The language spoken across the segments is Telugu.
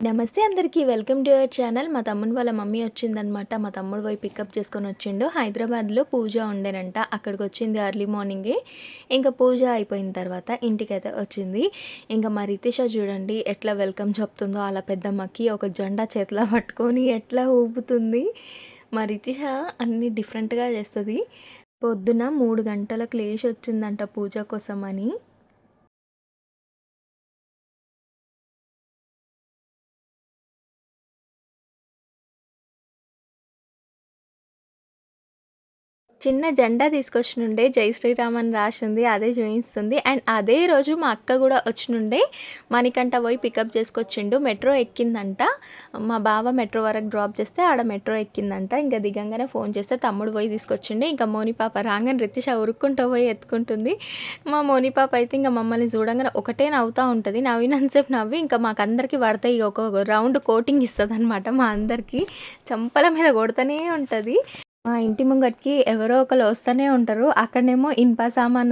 నమస్తే అందరికీ వెల్కమ్ టు యువర్ ఛానల్. మా తమ్ముడు వాళ్ళ మమ్మీ వచ్చిందనమాట. మా తమ్ముడు పోయి పికప్ చేసుకొని వచ్చిండు. హైదరాబాద్లో పూజ ఉండేనంట. అక్కడికి వచ్చింది ఎర్లీ మార్నింగే ఇంకా పూజ అయిపోయిన తర్వాత ఇంటికైతే వచ్చింది. ఇంకా మా రితిష చూడండి ఎట్లా వెల్కమ్ చెప్తుందో. అలా పెద్దమ్మకి ఒక జెండా చేతిలో పట్టుకొని ఎట్లా ఊపుతుంది. మా రితీష అన్ని డిఫరెంట్గా చేస్తుంది. పొద్దున మూడు గంటలకు లేచి వచ్చిందంట పూజ కోసం అని చిన్న జెండా తీసుకొచ్చినుండే జై శ్రీరామ్ అని రాసి ఉంది అదే చూపిస్తుంది అండ్ అదే రోజు మా అక్క కూడా వచ్చినుండే మణికంట పోయి పికప్ చేసుకొచ్చిండు. మెట్రో ఎక్కిందంట. మా బావ మెట్రో వరకు డ్రాప్ చేస్తే ఆడ మెట్రో ఎక్కిందంట. ఇంకా దిగంగానే ఫోన్ చేస్తే తమ్ముడు పోయి తీసుకొచ్చిండు. ఇంకా మోని పాప రాగానే రితిష ఉరుక్కుంటూ పోయి ఎత్తుకుంటుంది. మా మోని పాప అయితే ఇంకా మమ్మల్ని చూడంగానే ఒకటే నవ్వుతూ ఉంటుంది. నవ్వినంతసేపు నవ్వి ఇంకా మాకందరికీ పడతాయి. ఒక రౌండ్ కోటింగ్ ఇస్తుంది అనమాట మా అందరికీ. చంపల మీద కొడుతూనే ఉంటుంది. మా ఇంటి ముంగటికి ఎవరో ఒకరు వస్తూనే ఉంటారు. అక్కడనేమో ఇనుప సామాన్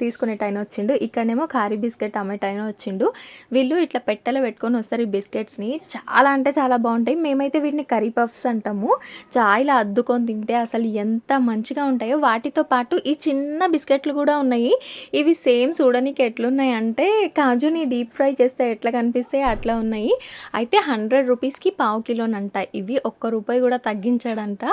తీసుకునే టైం వచ్చిండు. ఇక్కడనేమో కారీ బిస్కెట్ అమ్మే టైం వచ్చిండు. వీళ్ళు ఇట్లా పెట్టెలో పెట్టుకొని వస్తారు ఈ బిస్కెట్స్ని. చాలా అంటే చాలా బాగుంటాయి. మేమైతే వీటిని కర్రీ పఫ్స్ అంటాము. చాయ్లో అద్దుకొని తింటే అసలు ఎంత మంచిగా ఉంటాయో. వాటితో పాటు ఈ చిన్న బిస్కెట్లు కూడా ఉన్నాయి. ఇవి సేమ్ చూడడానికి ఎట్లున్నాయి అంటే కాజుని డీప్ ఫ్రై చేస్తే ఎట్లా కనిపిస్తాయి అట్లా ఉన్నాయి. అయితే హండ్రెడ్ రూపీస్కి పావు కిలోనంట. ఇవి ఒక్క రూపాయి కూడా తగ్గించాడంట.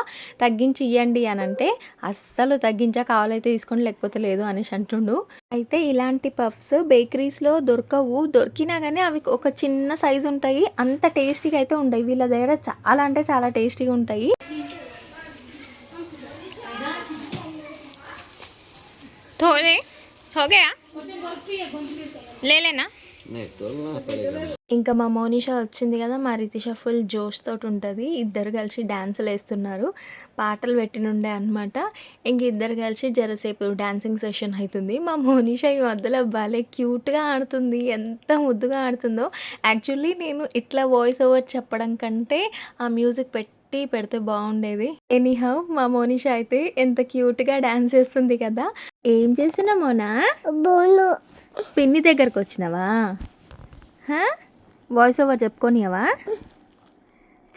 తగ్గించి ఇవ్వండి అని అంటే అస్సలు తగ్గించా కావాలైతే తీసుకోండి లేకపోతే లేదు అనేసి అంటుండు అయితే ఇలాంటి పఫ్స్ బేకరీస్లో దొరకవు దొరికినా కానీ అవి ఒక చిన్న సైజు ఉంటాయి అంత టేస్టీగా అయితే ఉంటాయి వీళ్ళ దగ్గర చాలా అంటే చాలా టేస్టీగా ఉంటాయి थोड़े हो गया ले लेना ఇంకా మా మోనిషా వచ్చింది కదా మా రితిష ఫుల్ జోష్ తోటి ఉంటుంది. ఇద్దరు కలిసి డ్యాన్సులు వేస్తున్నారు. పాటలు పెట్టినుండే అనమాట ఇంక ఇద్దరు కలిసి జరసేపు డ్యాన్సింగ్ సెషన్ అవుతుంది మా మోనిషా ఈ మధ్యలో భలే క్యూట్గా ఆడుతుంది. ఎంత ముద్దుగా ఆడుతుందో. యాక్చువల్లీ నేను ఇట్లా వాయిస్ ఓవర్ చెప్పడం కంటే ఆ మ్యూజిక్ పెట్టి పెట్టి పెడితే బాగుండేది. ఎనీహౌ మా మోనిషా అయితే ఎంత క్యూట్గా డాన్స్ చేస్తుంది కదా. ఏం చేసినా మోనా? పిన్ని దగ్గరకు వచ్చినావా? వాయిస్ ఓవర్ చెప్పుకోనియవా?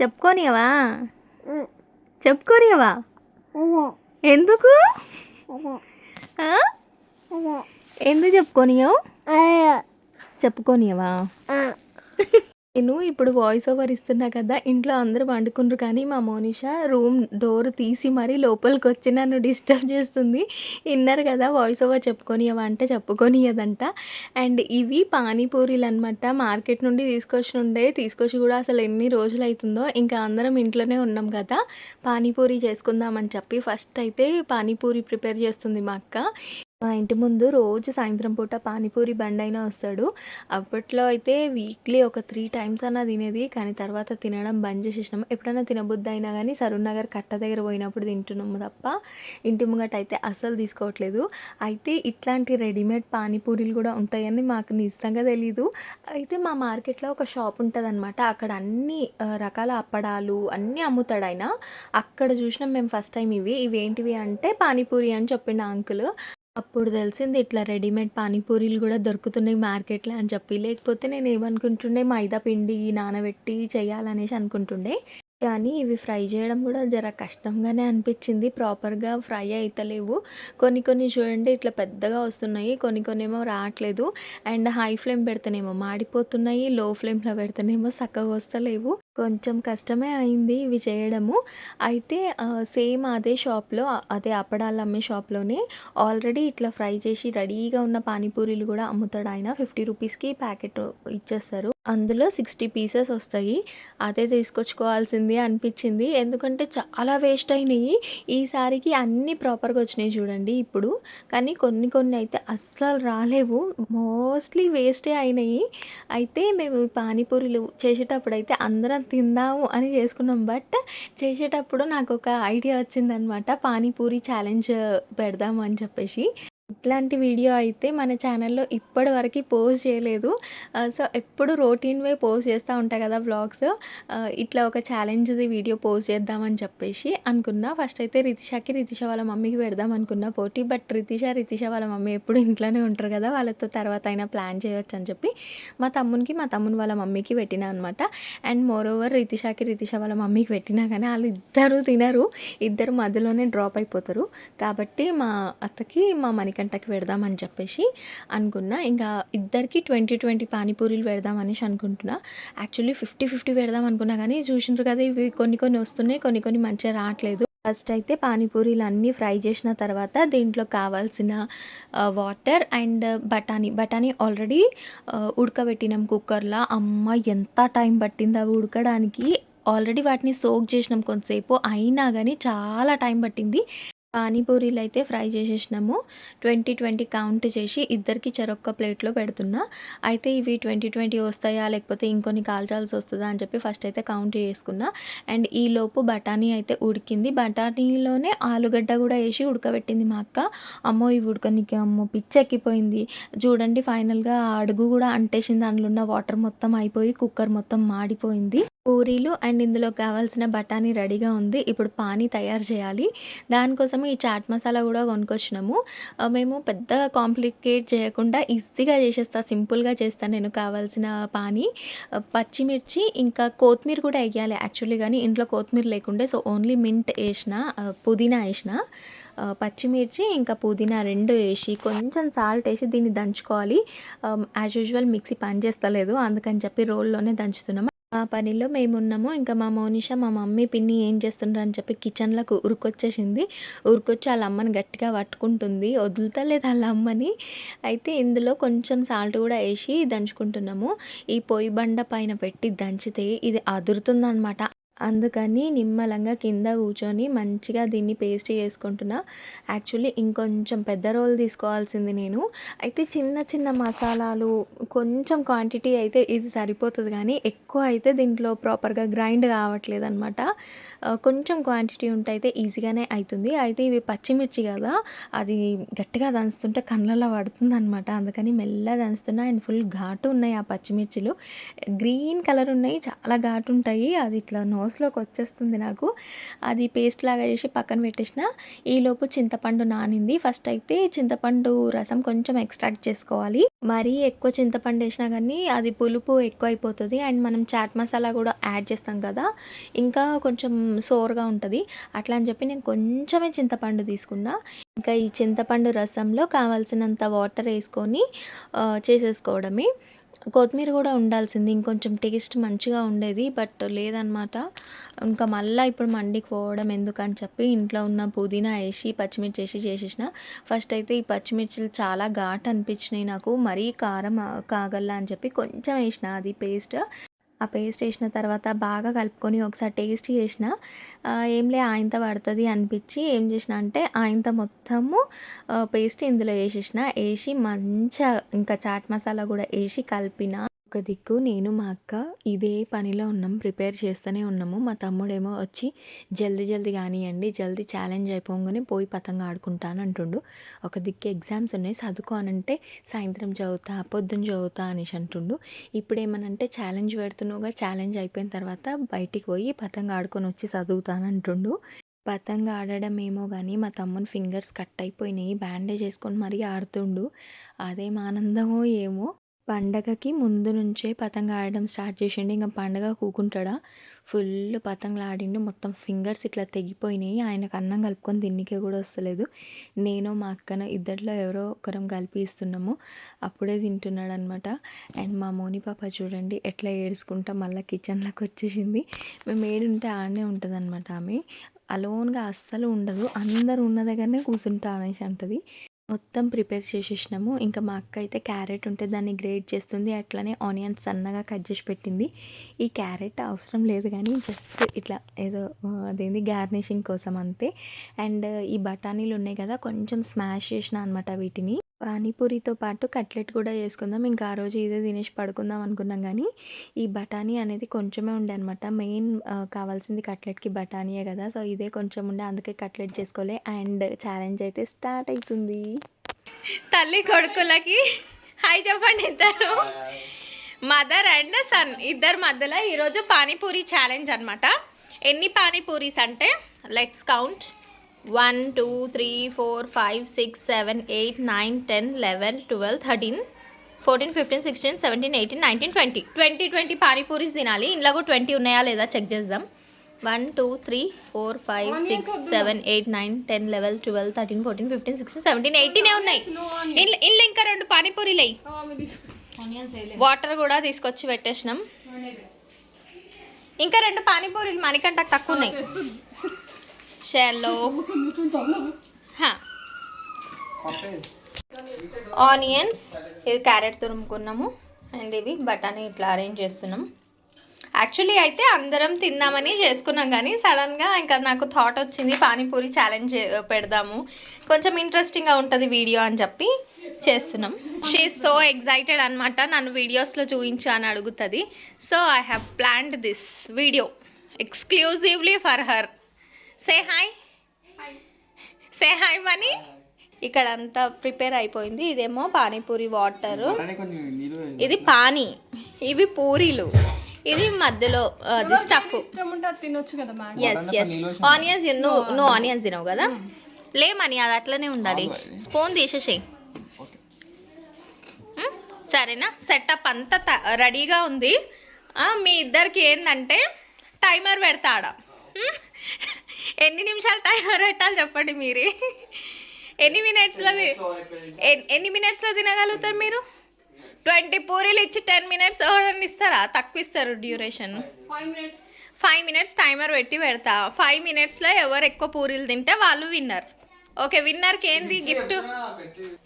చెప్పుకోనియవా? చెప్పుకోనియవా? ఎందుకు? ఎందుకు చెప్పుకోనియవు? చెప్పుకోనియవా? నేను ఇప్పుడు వాయిస్ ఓవర్ ఇస్తున్నా కదా ఇంట్లో అందరూ వండుకున్నారు కానీ మా మోనిష రూమ్ డోర్ తీసి మరీ లోపలికి వచ్చి నన్ను డిస్టర్బ్ చేస్తుంది. విన్నారు కదా వాయిస్ ఓవర్ చెప్పుకొనియవా చెప్పుకొనియదంట. అండ్ ఇవి పానీపూరీలు అనమాట మార్కెట్ నుండి తీసుకొచ్చి ఉండే తీసుకొచ్చి కూడా అసలు ఎన్ని రోజులు అవుతుందో ఇంకా అందరం ఇంట్లోనే ఉన్నాం కదా. పానీపూరి చేసుకుందామని చెప్పి ఫస్ట్ అయితే పానీపూరి ప్రిపేర్ చేస్తుంది మా అక్క. మా ఇంటి ముందు రోజు సాయంత్రం పూట పానీపూరి బండైనా వస్తాడు. అప్పట్లో అయితే వీక్లీ ఒక త్రీ టైమ్స్ అన్నా తినేది. కానీ తర్వాత తినడం బంద్ చేసేసినాం. ఎప్పుడైనా తినబుద్ధి అయినా కానీ సరూర్ నగర్ కట్ట దగ్గర పోయినప్పుడు తింటున్నాము తప్ప ఇంటి ముంగట అయితే అస్సలు తీసుకోవట్లేదు. అయితే ఇట్లాంటి రెడీమేడ్ పానీపూరీలు కూడా ఉంటాయని మాకు నిజంగా తెలీదు. అయితే మా మార్కెట్లో ఒక షాప్ ఉంటుంది అనమాట అక్కడ అన్ని రకాల అప్పడాలు అన్నీ అమ్ముతాడు ఆయన. అక్కడ చూసినాం మేము ఫస్ట్ టైం ఇవి. ఇవి ఏంటివి అంటే పానీపూరి అని చెప్పిండు అంకుల్. అప్పుడు తెలిసింది ఇట్లా రెడీమేడ్ పానీపూరీలు కూడా దొరుకుతున్నాయి మార్కెట్లో అని చెప్పి. లేకపోతే నేను ఏమనుకుంటుండే మైదా పిండి నానబెట్టి చేయాలనేసి అనుకుంటుండే. కానీ ఇవి ఫ్రై చేయడం కూడా జర కష్టంగానే అనిపించింది. ప్రాపర్గా ఫ్రై అవుతలేవు కొన్ని కొన్ని చూడండి ఇట్లా పెద్దగా వస్తున్నాయి. కొన్ని కొన్ని ఏమో రావట్లేదు. అండ్ హై ఫ్లేమ్ పెడితేనేమో మాడిపోతున్నాయి. లో ఫ్లేమ్లో పెడితేనేమో చక్కగా వస్తలేవు. కొంచెం కష్టమే అయింది ఇవి చేయడము. అయితే సేమ్ అదే షాప్లో అదే అప్పడాలు అమ్మే షాప్లోనే ఆల్రెడీ ఇట్లా ఫ్రై చేసి రెడీగా ఉన్న పానీపూరీలు కూడా అమ్ముతాడు ఆయన. ఫిఫ్టీ రూపీస్కి ప్యాకెట్ ఇచ్చేస్తారు. అందులో సిక్స్టీ పీసెస్ వస్తాయి. అదే తీసుకొచ్చుకోవాల్సింది అనిపించింది. ఎందుకంటే చాలా వేస్ట్ అయినాయి. ఈసారికి అన్నీ ప్రాపర్గా వచ్చినాయి చూడండి ఇప్పుడు. కానీ కొన్ని కొన్ని అయితే అస్సలు రాలేవు. మోస్ట్లీ వేస్టే అయినాయి. అయితే మేము పానీపూరీలు చేసేటప్పుడు అయితే అందరం తిందాము అని చేసుకున్నాం. బట్ చేసేటప్పుడు నాకు ఒక ఐడియా వచ్చిందనమాట. పానీపూరి ఛాలెంజ్ పెడదాము అని చెప్పేసి. ఇట్లాంటి వీడియో అయితే మన ఛానల్‌లో ఇప్పటివరకి పోస్ట్ చేయలేదు. సో, ఎప్పుడు రొటీన్‌వే పోస్ట్ చేస్తూ ఉంటాయి కదా! వ్లాగ్స్. ఇట్లా ఒక ఛాలెంజ్‌ది వీడియో పోస్ట్ చేద్దామని చెప్పేసి అనుకున్నా. ఫస్ట్ అయితే రితిషాకి, రితిష వాళ్ళ మమ్మీకి పెడదాం అనుకున్నా పోటీ. బట్ రితిష, రితిష వాళ్ళ మమ్మీ ఎప్పుడు ఇంట్లోనే ఉంటారు కదా! వాళ్ళతో తర్వాత అయినా ప్లాన్ చేయవచ్చు అని చెప్పి మా తమ్మునికి, మా తమ్ముని వాళ్ళ మమ్మీకి పెట్టినా అనమాట. అండ్ మోర్ ఓవర్ రితిషాకి, రితిష వాళ్ళ మమ్మీకి పెట్టినా కానీ వాళ్ళు ఇద్దరు తినరు. ఇద్దరు మధ్యలోనే డ్రాప్ అయిపోతారు. కాబట్టి మా అత్తకి, మా మనకి గంటకి పెడదామని చెప్పేసి అనుకున్నా. ఇంకా ఇద్దరికి 20, 20 పానీపూరీలు పెడదాం అనేసి అనుకుంటున్నా. యాక్చువల్లీ 50, 50 పెడదాం అనుకున్నా కానీ చూసిండ్రు కదా! ఇవి కొన్ని కొన్ని వస్తున్నాయి. కొన్ని కొన్ని మంచిగా రావట్లేదు. ఫస్ట్ అయితే పానీపూరీలు అన్నీ ఫ్రై చేసిన తర్వాత దీంట్లో కావాల్సిన వాటర్ అండ్ బఠానీ. బఠానీ ఆల్రెడీ ఉడకబెట్టినాం కుక్కర్లో అమ్మ! ఎంత టైం పట్టింది అవి ఉడకడానికి. ఆల్రెడీ వాటిని సోక్ చేసినాం కొంతసేపు. అయినా కానీ చాలా టైం పట్టింది. పానీపూరీలు అయితే ఫ్రై చేసేసినాము. 20, 20 కౌంట్ చేసి ఇద్దరికి చెరొక్క ప్లేట్‌లో పెడుతున్నా. అయితే ఇవి 20, 20 వస్తాయా? లేకపోతే ఇంకొన్ని కాల్చాల్సి వస్తుందా అని చెప్పి ఫస్ట్ అయితే కౌంట్ చేసుకున్నా. అండ్ ఈలోపు బఠానీ అయితే ఉడికింది. బఠానీలోనే ఆలుగడ్డ కూడా వేసి ఉడకబెట్టింది మా అక్క. అమ్మో! ఇవి ఉడకనికి అమ్మో! పిచ్చెక్కిపోయింది. చూడండి ఫైనల్‌గా ఆ అడుగు కూడా అంటేసింది. దానిలో ఉన్న వాటర్ మొత్తం అయిపోయి కుక్కర్ మొత్తం మాడిపోయింది. పూరీలు అండ్ ఇందులో కావాల్సిన బఠానీ రెడీగా ఉంది. ఇప్పుడు పానీ తయారు చేయాలి. దానికోసం ఈ చాట్ మసాలా కూడా కొనుక్కొచ్చినాము. మేము పెద్ద కాంప్లికేట్ చేయకుండా ఈజీగా చేసేస్తా. సింపుల్‌గా చేస్తాను నేను కావాల్సిన పానీ. పచ్చిమిర్చి ఇంకా కొత్తిమీర కూడా వేయాలి యాక్చువల్లీ కానీ ఇంట్లో కొత్తిమీర లేకుండే. సో, ఓన్లీ మింట్ వేసిన పుదీనా వేసిన పచ్చిమిర్చి ఇంకా పుదీనా రెండు వేసి కొంచెం సాల్ట్ వేసి దీన్ని దంచుకోవాలి. యాజ్ యూజువల్ మిక్సీ పనిచేస్తలేదు. అందుకని చెప్పి రోల్లోనే దంచుతున్నాము. ఆ పనిలో మేమున్నాము. ఇంకా మా మోనిష, మా మమ్మీ, పిన్ని ఏం చేస్తుండ్రు అని చెప్పి కిచెన్‌లోకి ఉరుకొచ్చేసింది. ఉరుకొచ్చి వాళ్ళ అమ్మని గట్టిగా పట్టుకుంటుంది. వదులుతలేదు వాళ్ళ అమ్మని. అయితే ఇందులో కొంచెం సాల్ట్ కూడా వేసి దంచుకుంటున్నాము. ఈ పొయ్యి బండ పైన పెట్టి దంచితే ఇది అదురుతుందనమాట. అందుకని నిమ్మలంగా కింద కూర్చొని మంచిగా దీన్ని పేస్ట్ చేసుకుంటున్నా. యాక్చువల్లీ ఇంకొంచెం పెద్ద రోల్ తీసుకోవాల్సింది నేను. అయితే చిన్న చిన్న మసాలాలు కొంచెం క్వాంటిటీ అయితే ఇది సరిపోతుంది కానీ ఎక్కువ అయితే దీంట్లో ప్రాపర్‌గా గ్రైండ్ కావట్లేదు అనమాట కొంచెం క్వాంటిటీ ఉంటే అయితే ఈజీగానే అవుతుంది అయితే ఇవి పచ్చిమిర్చి కదా! అది గట్టిగా దంచుతుంటే కళ్ళలో పడుతుంది అనమాట అందుకని మెల్లగా దంచుతున్నా. అండ్ ఫుల్ ఘాటు ఉన్నాయి ఆ పచ్చిమిర్చిలు. గ్రీన్ కలర్ ఉన్నాయి. చాలా ఘాటు ఉంటాయి. అది ఇట్లా నోస్‌లోకి వచ్చేస్తుంది నాకు. అది పేస్ట్ లాగా చేసి పక్కన పెట్టేసిన. ఈలోపు చింతపండు నానింది. ఫస్ట్ అయితే చింతపండు రసం కొంచెం ఎక్స్ట్రాక్ట్ చేసుకోవాలి. మరీ ఎక్కువ చింతపండు వేసినా కానీ అది పులుపు ఎక్కువ అయిపోతుంది అండ్ మనం చాట్ మసాలా కూడా యాడ్ చేస్తాం కదా! ఇంకా కొంచెం సోరుగా ఉంటుంది అట్లా అని చెప్పి నేను కొంచెమే చింతపండు తీసుకున్నా. ఇంకా ఈ చింతపండు రసంలో కావాల్సినంత వాటర్ వేసుకొని చేసేసుకోవడమే. కొత్తిమీర కూడా ఉండాల్సింది. ఇంకొంచెం టేస్ట్ మంచిగా ఉండేది. బట్ లేదనమాట. ఇంకా మళ్ళీ ఇప్పుడు మండికి పోవడం ఎందుకని చెప్పి ఇంట్లో ఉన్న పుదీనా వేసి పచ్చిమిర్చి వేసి చేసేసిన. ఫస్ట్ అయితే ఈ పచ్చిమిర్చిలు చాలా ఘాట్ అనిపించినాయి నాకు. మరీ కారం కాగల్లా అని చెప్పి కొంచెం వేసిన అది పేస్ట్. ఆ పేస్ట్ వేసిన తర్వాత బాగా కలుపుకొని ఒకసారి టేస్ట్ చేసిన. ఏంలే ఆయంత పడుతుంది అనిపించి ఏం చేసినా అంటే ఆయంత మొత్తము పేస్ట్ ఇందులో వేసేసిన వేసి మంచిగా ఇంకా చాట్ మసాలా కూడా వేసి కలిపిన. ఒక దిక్కు నేను, మా అక్క ఇదే పనిలో ఉన్నాం. ప్రిపేర్ చేస్తూనే ఉన్నాము. మా తమ్ముడేమో వచ్చి జల్దీ జల్దీ కానివ్వండి జల్దీ ఛాలెంజ్ అయిపోగానే పోయి పతంగ ఆడుకుంటాను అంటుండు. ఒక దిక్కు ఎగ్జామ్స్ ఉన్నాయి. చదువుకో అనంటే సాయంత్రం చదువుతా, పొద్దున చదువుతా అనేసి అంటుండు. ఇప్పుడేమనంటే ఛాలెంజ్ పెడుతున్నావుగా ఛాలెంజ్ అయిపోయిన తర్వాత బయటికి పోయి పతంగ ఆడుకొని వచ్చి చదువుతాను అంటుండు. పతంగ ఆడడం ఏమో కానీ మా తమ్ముని ఫింగర్స్ కట్ అయిపోయినాయి. బ్యాండేజ్ వేసుకొని మరీ ఆడుతుండు. అదేం ఆనందమో ఏమో! పండగకి ముందు నుంచే పతంగ ఆడడం స్టార్ట్ చేసిండు. ఇంకా పండగ కూకుంటాడా ఫుల్ పతంగులు ఆడిండు. మొత్తం ఫింగర్స్ ఇట్లా తెగిపోయినాయి. ఆయనకు అన్నం కలుపుకొని తిననీకి కూడా వస్తలేదు. నేను, మా అక్కన ఇద్దరిలో ఎవరో ఒకరం కలిపి ఇస్తున్నాము. అప్పుడే తింటున్నాడనమాట. అండ్ మా మోని పాప చూడండి ఎట్లా ఏడుచుకుంటా మళ్ళీ కిచెన్‌లోకి వచ్చేసింది. మేము ఏడుంటే ఆడనే ఉంటదనమాట ఆమె. అలోన్‌గా అస్సలు ఉండదు. అందరు ఉన్న దగ్గరనే కూర్చుంటా అనేసి అంటది. మొత్తం ప్రిపేర్ చేసేసినాము. ఇంకా మా అక్క అయితే క్యారెట్ ఉంటే దాన్ని గ్రేట్ చేస్తుంది. అట్లనే ఆనియన్స్ సన్నగా కట్ చేసి పెట్టింది. ఈ క్యారెట్ అవసరం లేదు కానీ జస్ట్ ఇట్లా ఏదో అదేంది గార్నిషింగ్ కోసం అంతే. అండ్ ఈ బఠానీలు ఉన్నాయి కదా! కొంచెం స్మాష్ చేసినా అనమాట వీటిని. పానీపూరితో పాటు కట్లెట్ కూడా చేసుకుందాం. ఇంకా ఆ రోజు ఇదే తినేసి పడుకుందాం అనుకున్నాం గానీ ఈ బఠానీ అనేది కొంచెమే ఉండే అనమాట. మెయిన్ కావాల్సింది కట్లెట్‌కి బఠానీయే కదా! సో, ఇదే కొంచెం ఉండే అందుకే కట్లెట్ చేసుకోలే. అండ్ ఛాలెంజ్ అయితే స్టార్ట్ అయితుంది. తల్లి కొడుకులకి హాయ్ చెప్పండి ఇద్దరు మదర్ అండ్ సన్ ఇద్దరు మధ్యలో ఈరోజు పానీపూరి ఛాలెంజ్ అనమాట ఎన్ని పానీపూరీస్ అంటే let's count one two three four five six seven eight nine ten eleven twelve thirteen fourteen fifteen sixteen seventeen eighteen nineteen twenty. Twenty twenty panipuris తినాలి. ఇంట్లో కూడా ట్వంటీ ఉన్నాయా లేదా చెక్ చేద్దాం. One two three four five six seven eight nine ten eleven twelve thirteen fourteen fifteen sixteen seventeen ఎయిటీనే ఉన్నాయి. ఇంట్లో ఇంట్లో ఇంకా రెండు పానీపూరీలు. అయ్యి వాటర్ కూడా తీసుకొచ్చి పెట్టేసినాం. ఇంకా రెండు పానీపూరీలు మనకంట తక్కువ ఉన్నాయి. షెల్లో ఆనియన్స్ ఇది క్యారెట్ తురుముకున్నాము అండ్ ఇవి బఠానీ ఇట్లా అరేంజ్ చేస్తున్నాం. యాక్చువల్లీ అయితే అందరం తిందామని చేసుకున్నాం కానీ సడన్గా ఇంకా నాకు థాట్ వచ్చింది పానీపూరి ఛాలెంజ్ పెడదాము. కొంచెం ఇంట్రెస్టింగ్గా ఉంటుంది వీడియో అని చెప్పి చేస్తున్నాం. షీ సో ఎగ్జైటెడ్ అనమాట నన్ను వీడియోస్లో చూపించు అని అడుగుతుంది. So I have planned this video exclusively for her say hi say hi Mani ఇక్కడ అంతా ప్రిపేర్ అయిపోయింది. ఇదేమో పానీపూరి వాటర్. ఇది పానీ. ఇవి పూరీలు. ఇది మధ్యలో అది స్టఫ్ తినొచ్చు కదా ఎస్ ఎస్ ఆనియన్స్ నువ్వు నువ్వు ఆనియన్స్ తినవు కదా? లేమని అది అట్లనే ఉండాలి. స్పూన్ తీసేసేయి? సరేనా? సెటప్ అంతా త- రెడీగా ఉంది. ఆ, మీ ఇద్దరికి ఏంటంటే టైమర్ పెడతాడ? ఎన్ని నిమిషాలు టైమర్ పెట్టాలి చెప్పండి మీరే? ఎన్ని మినిట్స్లో ఎన్- ఎన్ని మినిట్స్లో తినగలుగుతారు మీరు? ట్వంటీ పూరీలు ఇచ్చి టెన్ మినిట్స్ ఎవరన్నా ఇస్తారా? తక్కువ ఇస్తారు duration five minutes five minutes timer పెట్టి పెడతా. ఫైవ్ మినిట్స్లో ఎవరు ఎక్కువ పూరీలు తింటే వాళ్ళు విన్నర్ ఓకే విన్నర్కి ఏంది? గిఫ్ట్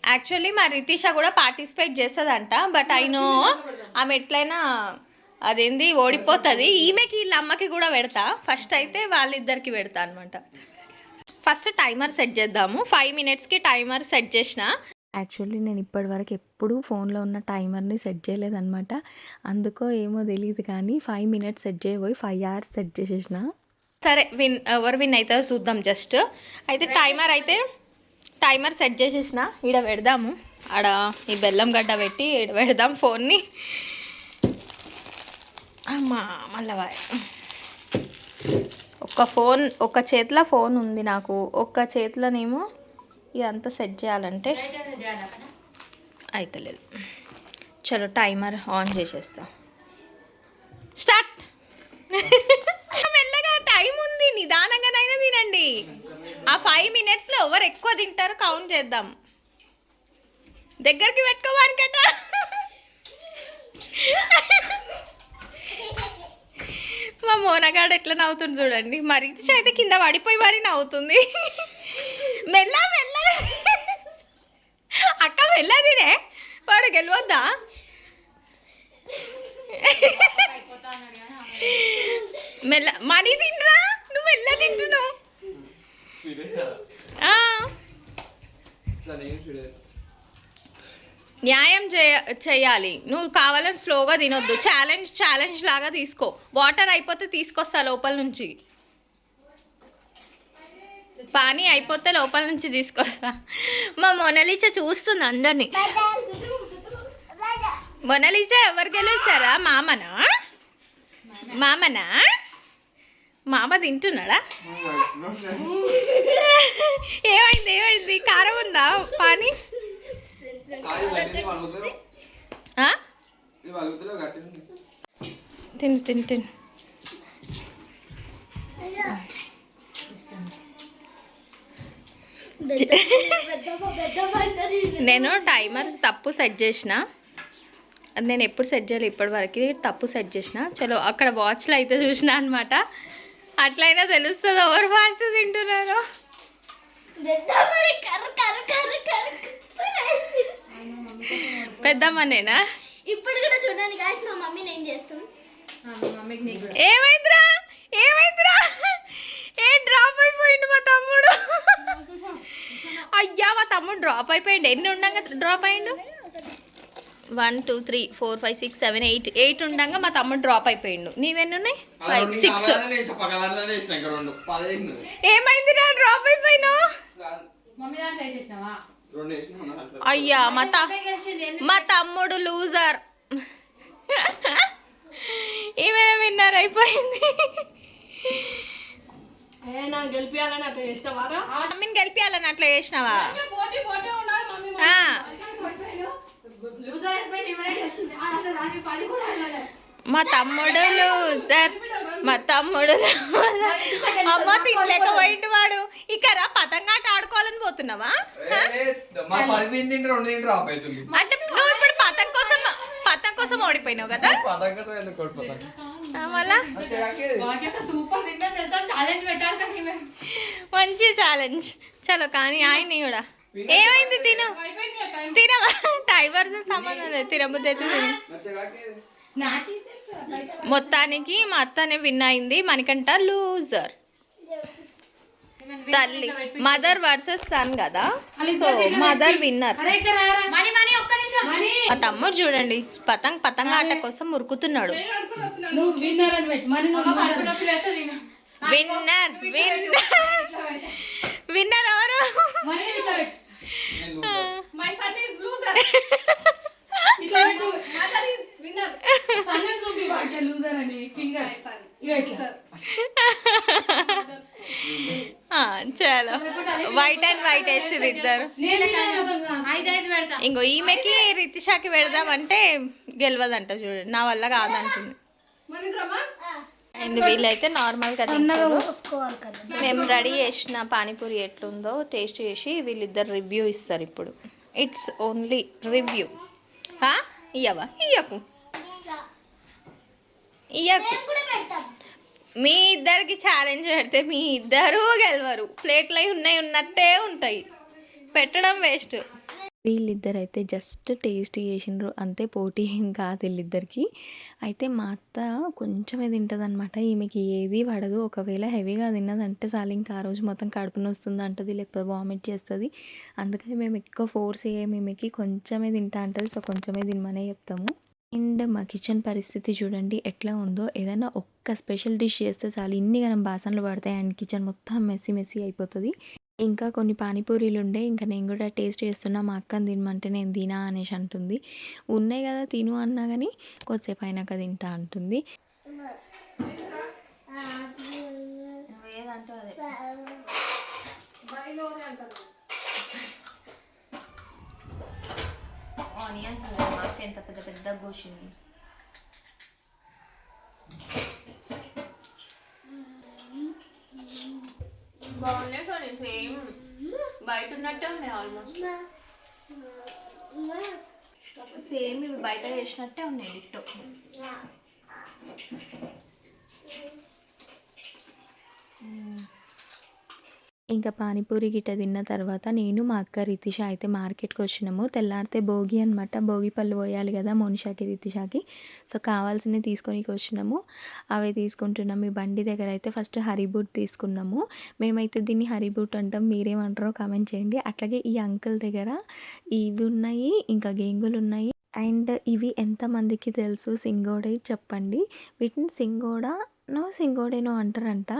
యాక్చువల్లీ మా రితీష కూడా పార్టిసిపేట్ చేస్తుందంట బట్ ఐ నో ఆమె ఎట్లయినా అదేంది? ఓడిపోతుంది. ఈమెకి వీళ్ళ అమ్మకి కూడా పెడతా. ఫస్ట్ అయితే వాళ్ళిద్దరికి పెడతా అనమాట ఫస్ట్ టైమర్ సెట్ చేద్దాము. ఫైవ్ మినిట్స్కి టైమర్ సెట్ చేసిన. యాక్చువల్లీ నేను ఇప్పటివరకు ఎప్పుడూ ఫోన్లో ఉన్న టైమర్ని సెట్ చేయలేదన్నమాట. అందుకో ఏమో తెలియదు కానీ ఫైవ్ మినిట్స్ సెట్ చేయబోయి ఫైవ్ అవర్స్ సెట్ చేసేసిన. సరే విన్ ఎవరు విన్ అవుతుందో చూద్దాం జస్ట్ అయితే టైమర్ అయితే టైమర్ సెట్ చేసేసిన. ఈడ పెడదాము. ఆడ ఈ బెల్లం గడ్డ పెట్టి ఈడ పెడదాం ఫోన్ని అమ్మా మళ్ళా. ఒక ఫోన్ ఒక చేతిలో ఫోన్ ఉంది నాకు. ఒక్క చేతిలోనేమో ఇదంతా సెట్ చేయాలంటే అయితలేదు. చలో టైమర్ ఆన్ చేసేస్తా. స్టార్ట్! మెల్లగా టైం ఉంది నిదానంగానైనా తినండి. ఆ ఫైవ్ మినిట్స్లో ఎవరు ఎక్కువ తింటారో కౌంట్ చేద్దాం. దగ్గరికి పెట్టుకోవానికట మా మోనగాడు ఎట్లా నవ్వుతుంది చూడండి. మరి అయితే కింద పడిపోయి మరి నవ్వుతుంది. మెల్ల మెల్ల. అక్క మెల్ల తినే. వాడు గెలవద్దా? మెల్ల మనీ తినరా నువ్వు మెల్ల తింటున్నావు. ఆ, న్యాయం చేయ చేయాలి. నువ్వు కావాలని స్లోగా తినొద్దు. ఛాలెంజ్ ఛాలెంజ్ లాగా తీసుకో. వాటర్ అయిపోతే తీసుకొస్తా లోపల నుంచి. పానీ అయిపోతే లోపల నుంచి తీసుకొస్తా. మా మొనలిచ చూస్తుంది అందరినీ. మొనలిచ ఎవరు గెలుస్తారా? మామనా? మామనా? మామ తింటున్నాడా? ఏమైంది ఏమైంది? కారం ఉందా? పానీ? తిను తిను తిను. నేను టైమర్ తప్పు సెట్ చేసిన. నేను ఎప్పుడు సెట్ చేయాలి ఇప్పటివరకు తప్పు సెట్ చేసిన. చలో అక్కడ వాచ్లో అయితే చూసిన అనమాట అట్లయినా తెలుస్తుంది ఎవరు ఫాస్ట్ తింటున్నారో? పెద్దమ్మనేనా? ఇప్పుడు కూడా చూడండి గాయస్ మా మమ్మీ నేను చేస్తాం ఏమైందిరా? ఏమైందిరా? ఏ డ్రాప్ అయిపోయిండు మా తమ్ముడు? అయ్యా మా తమ్ముడు డ్రాప్ అయిపోయిండు. ఎన్ని ఉండంగా డ్రాప్ అయ్యిండు one two three four five six seven eight eight ఉండంగా మా తమ్ముడు డ్రాప్ అయిపోయిండు. నీవెన్ని ఉన్నాయి? ఫైవ్ సిక్స్ ఏమైందిరా? డ్రాప్ అయిపోయినావు? అయ్యా మా త మా తమ్ముడు లూజర్ ఈమె విన్నర్ అయిపోయింది. మమ్మీని గెలిపియాలని అట్లా చేసినావా? పోటీ పోటీ ఉన్నారు మమ్మీ ఆ, లూజర్ మా తమ్ముడు లూజర్. మా తమ్ముడు. అమ్మ తినలేక పోయిండు వాడు. ఇక్కడ పతంగాట ఆడుకోవాలని పోతున్నావా? అంటే నువ్వు ఇప్పుడు పతం కోసం పతం కోసం ఓడిపోయినావు కదా. మంచి ఛాలెంజ్ చలో కానీ ఆయన కూడా. ఏమైంది తిను. తినవా? టైమర్ సంబంధం లేదు. తినబుద్ధి అయితే తిను. మొత్తానికి మా అత్తనే విన్ అయింది. మనకంట లూజర్ తల్లి మదర్ వర్సెస్ సన్ కదా? So mother winner Mani Mani ఒక్క నిమిషం. మనీ మా తమ్ముడు చూడండి పతంగ్ పతంగ ఆట కోసం మురుకుతున్నాడు నువ్వు విన్నర్ అని పెట్టి. మనీ నువ్వు విన్నర్ విన్నర్ విన్నర్ ఎవరు? మనీ ఇట్లా పెట్టు. సన్ చూపి వాటి లూజర్ అని ఫింగర్. ఇక ఇట్లా. చలో. వైట్ అండ్ వైట్ వేసారు ఇద్దరు ఇంకో ఈమెకి రితిషాకి పెడదామంటే గెలవదంట చూడండి నా వల్ల కాదంటుంది. అండ్ వీళ్ళైతే నార్మల్గా మేము రెడీ చేసిన పానీపూరి ఎట్లుందో టేస్ట్ చేసి వీళ్ళిద్దరు రివ్యూ ఇస్తారు ఇప్పుడు. ఇట్స్ ఓన్లీ రివ్యూ ఇయ్యవా? ఇయ్యకు. ఇయ్యకు. కూడా పెడతాం. మీ ఇద్దరికి ఛాలెంజ్ పెడితే మీ ఇద్దరు గెలవరు. ప్లేట్లు అయి ఉన్నాయి ఉన్నట్టే ఉంటాయి. పెట్టడం వేస్ట్ వీళ్ళిద్దరు అయితే జస్ట్ టేస్ట్ చేసిండ్రు. అంతే పోటీ ఏం కాదు వీళ్ళిద్దరికి. అయితే మా అత్త కొంచెమే తింటుంది అనమాట ఈమెకి ఏది పడదు. ఒకవేళ హెవీగా తిన్నదంటే చాలు ఇంకా ఆ రోజు మొత్తం కడుపు నొస్తుంది అంటది లేకపోతే వామిట్ చేస్తుంది. అందుకని మేము ఎక్కువ ఫోర్స్ చేయం ఈమెకి. కొంచెమే తింటా అంటది సో కొంచెమే తినమనే చెప్తాము. అండ్ మా కిచెన్ పరిస్థితి చూడండి ఎట్లా ఉందో. ఏదైనా ఒక్క స్పెషల్ డిష్ చేస్తే చాలు ఇన్ని గనం బాసనలు పడతాయి అండ్ కిచెన్ మొత్తం మెస్సీ మెస్సీ అయిపోతుంది. ఇంకా కొన్ని పానీపూరీలు ఉండే ఇంకా నేను కూడా టేస్ట్ చేస్తున్నా మా అక్కని తినమంటే నేను తినా అనేసి అంటుంది. ఉన్నాయి కదా తిను అన్నా కానీ కొద్దిసేపు అయినాక తింటా అంటుంది. ఆనియన్స్ ఎంత పెద్ద పెద్ద గోషింది బాగున్నాయి కానీ సేమ్ బయట ఉన్నట్టే ఉన్నాయి ఆల్మోస్ట్ సేమ్ ఇవి బయట చేసినట్టే ఉన్నాయి డిట్టో. ఇంకా పానీపూరి గిట్ట తిన్న తర్వాత నేను మా అక్క రితిష అయితే మార్కెట్కి వచ్చినాము. తెల్లారితే భోగి అనమాట భోగి పళ్ళు పోయాలి కదా మోనిషాకి రితిషాకి. సో కావాల్సినవి తీసుకొనికి వచ్చినాము. అవే తీసుకుంటున్నాము. ఈ బండి దగ్గర అయితే ఫస్ట్ హరిబూట్ తీసుకున్నాము. మేమైతే దీన్ని హరిబూట్ అంటాం. మీరేమంటారో కామెంట్ చేయండి. అట్లాగే ఈ అంకుల్ దగ్గర ఇవి ఉన్నాయి ఇంకా గేంగులు ఉన్నాయి. అండ్ ఇవి ఎంతమందికి తెలుసు? సింగోడై చెప్పండి. వీటిని సింగోడానో సింగోడేనో అంటారంట.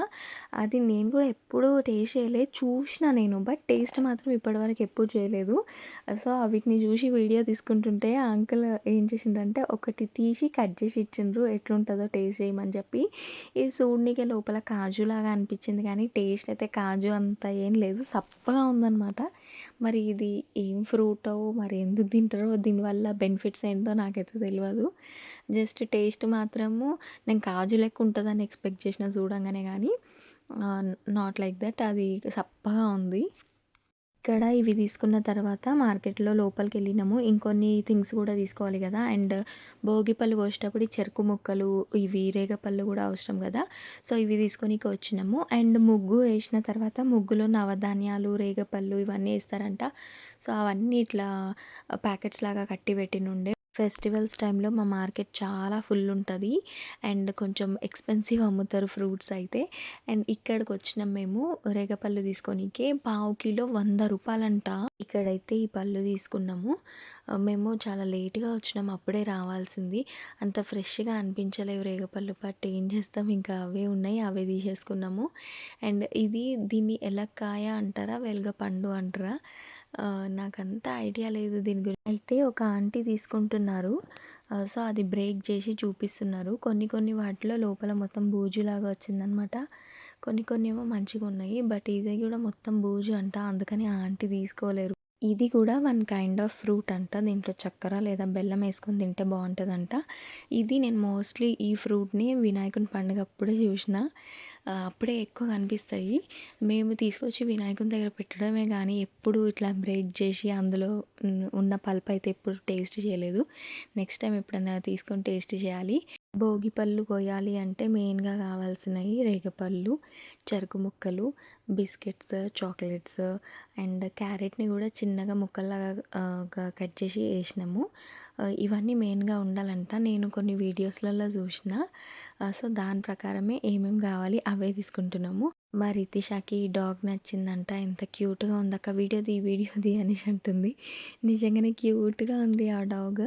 అది నేను కూడా ఎప్పుడూ టేస్ట్ చేయలేదు చూసిన నేను బట్ టేస్ట్ మాత్రం ఇప్పటివరకు ఎప్పుడు చేయలేదు. సో వీటిని చూసి వీడియో తీసుకుంటుంటే ఆ అంకుల్ ఏం చేసిండ్రంటే ఒకటి తీసి కట్ చేసి ఇచ్చిండ్రు. ఎట్లుంటుందో టేస్ట్ చేయమని చెప్పి. ఇది చూడనీకే లోపల కాజు లాగా అనిపించింది కానీ టేస్ట్ అయితే కాజు అంత ఏం లేదు. సప్పగా ఉందన్నమాట. మరి ఇది ఏం ఫ్రూటో మరి ఎందుకు తింటారో దీనివల్ల బెనిఫిట్స్ ఏంటో నాకైతే తెలియదు జస్ట్ టేస్ట్ మాత్రము నేను కాజు లెక్క ఉంటుందని ఎక్స్పెక్ట్ చేసిన చూడంగానే కానీ నాట్ లైక్ దట్ అది సప్పగా ఉంది. ఇక్కడ ఇవి తీసుకున్న తర్వాత మార్కెట్లో లోపలికి వెళ్ళినాము ఇంకొన్ని థింగ్స్ కూడా తీసుకోవాలి కదా. అండ్ భోగి పళ్ళు కోసేటప్పుడు ఈ చెరుకు ముక్కలు ఇవి రేగపళ్ళు కూడా అవసరం కదా. సో ఇవి తీసుకొని వచ్చినాము. అండ్ ముగ్గు వేసిన తర్వాత ముగ్గులో నవధాన్యాలు రేగపళ్ళు ఇవన్నీ వేస్తారంట. సో అవన్నీ ఇట్లా ప్యాకెట్స్ లాగా కట్టి పెట్టినుండే. ఫెస్టివల్స్ టైంలో మా మార్కెట్ చాలా ఫుల్ ఉంటుంది. అండ్ కొంచెం ఎక్స్పెన్సివ్ అమ్ముతారు ఫ్రూట్స్ అయితే. అండ్ ఇక్కడికి వచ్చినాం మేము రేగపళ్ళు తీసుకొనికే పావు కిలో వంద రూపాయలంట. ఇక్కడైతే ఈ పళ్ళు తీసుకున్నాము. మేము చాలా లేట్గా వచ్చినాం అప్పుడే రావాల్సింది. అంత ఫ్రెష్గా అనిపించలేవు రేగపళ్ళు పట్టు ఏం చేస్తాం ఇంకా అవే ఉన్నాయి అవే తీసేసుకున్నాము. అండ్ ఇది దీన్ని ఎలక్కాయ అంటారా వెలగ పండు అంటారా? నాకంత ఐడియా లేదు దీని గురించి. అయితే ఒక ఆంటీ తీసుకుంటున్నారు. సో, అది బ్రేక్ చేసి చూపిస్తున్నారు. కొన్ని కొన్ని వాటిలో లోపల మొత్తం బూజులాగా వచ్చిందనమాట. కొన్ని కొన్ని ఏమో మంచిగా ఉన్నాయి బట్ ఇది కూడా మొత్తం బూజు అంట. అందుకని ఆ ఆంటీ తీసుకోలేరు. ఇది కూడా వన్ కైండ్ ఆఫ్ ఫ్రూట్ అంట. దీంట్లో చక్కెర లేదా బెల్లం వేసుకొని తింటే బాగుంటుందంట ఇది నేను మోస్ట్‌లీ ఈ ఫ్రూట్‌ని వినాయకుని పండుగ అప్పుడే చూసిన. అప్పుడే ఎక్కువ కనిపిస్తాయి. మేము తీసుకొచ్చి వినాయకుని దగ్గర పెట్టడమే కానీ ఎప్పుడు ఇట్లా బ్రేక్ చేసి అందులో ఉన్న పల్ప్ అయితే ఎప్పుడు టేస్ట్ చేయలేదు. నెక్స్ట్ టైం ఎప్పుడైనా తీసుకొని టేస్ట్ చేయాలి. భోగి పళ్ళు పోయాలి అంటే మెయిన్‌గా కావాల్సినవి రేగపళ్ళు చెరుకు ముక్కలు, బిస్కెట్స్, చాక్లెట్స్ అండ్ క్యారెట్‌ని కూడా చిన్నగా ముక్కల్లాగా కట్ చేసి వేసినాము ఇవన్నీ మెయిన్‌గా ఉండాలంట. నేను కొన్ని వీడియోస్‌లలో చూసిన. సో, దాని ప్రకారమే ఏమేమి కావాలి అవే తీసుకుంటున్నాము. మా రితిషాకి డాగ్ నచ్చిందంట. ఎంత క్యూట్‌గా ఉందక్క వీడియో తీ, వీడియో ది అనేసి అంటుంది. నిజంగానే క్యూట్‌గా ఉంది ఆ డాగ్.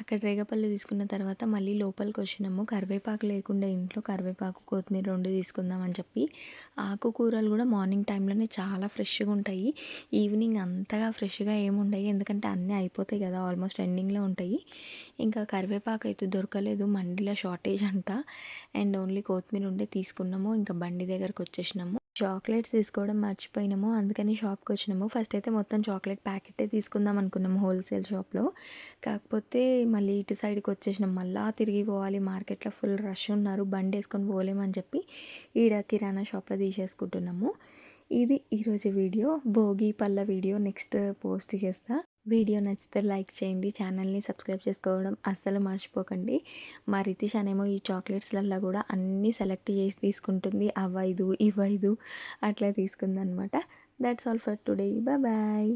అక్కడ రేగపల్లి తీసుకున్న తర్వాత మళ్ళీ లోపలికి వచ్చినాము కరివేపాకు లేకుండా ఇంట్లో కరివేపాకు, కొత్తిమీర రెండు తీసుకుందాం అని చెప్పి. ఆకుకూరలు కూడా మార్నింగ్ టైంలోనే చాలా ఫ్రెష్‌గా ఉంటాయి. ఈవినింగ్ అంతగా ఫ్రెష్‌గా ఏముండయి. ఎందుకంటే అన్నీ అయిపోతాయి కదా! ఆల్మోస్ట్ ఎండింగ్‌లో ఉంటాయి. ఇంకా కరివేపాకు అయితే దొరకలేదు. మండీలో షార్టేజ్ అంట. అండ్ ఓన్లీ కొత్తిమీర ఉండే తీసుకున్నాము. ఇంకా బండి దగ్గరకొచ్చేసినాము. చాక్లెట్స్ తీసుకోవడం మర్చిపోయినాము. అందుకని షాప్కి వచ్చినాము ఫస్ట్ అయితే మొత్తం చాక్లెట్ ప్యాకెటే తీసుకుందాం అనుకున్నాము హోల్‌సేల్ షాప్‌లో. కాకపోతే మళ్ళీ ఇటు సైడ్కి వచ్చేసినాం మళ్ళా తిరిగి పోవాలి మార్కెట్‌లో ఫుల్ రష్ ఉన్నారు. బండి వేసుకొని పోలేమని చెప్పి ఈడ కిరాణా షాప్‌లో తీసేసుకుంటున్నాము. ఇది ఈరోజు వీడియో. భోగి పళ్ళ వీడియో నెక్స్ట్ పోస్ట్ చేస్తా. వీడియో నచ్చితే లైక్ చేయండి. ఛానల్‌ని సబ్స్క్రైబ్ చేసుకోవడం అస్సలు మర్చిపోకండి. మా రితిషానేమో ఈ చాక్లెట్స్‌లల్లో కూడా అన్నీ సెలెక్ట్ చేసి తీసుకుంటుంది. అవ్వైదు, ఇవ్వైదు అట్లా తీసుకుందనమాట. That's all for today. Bye.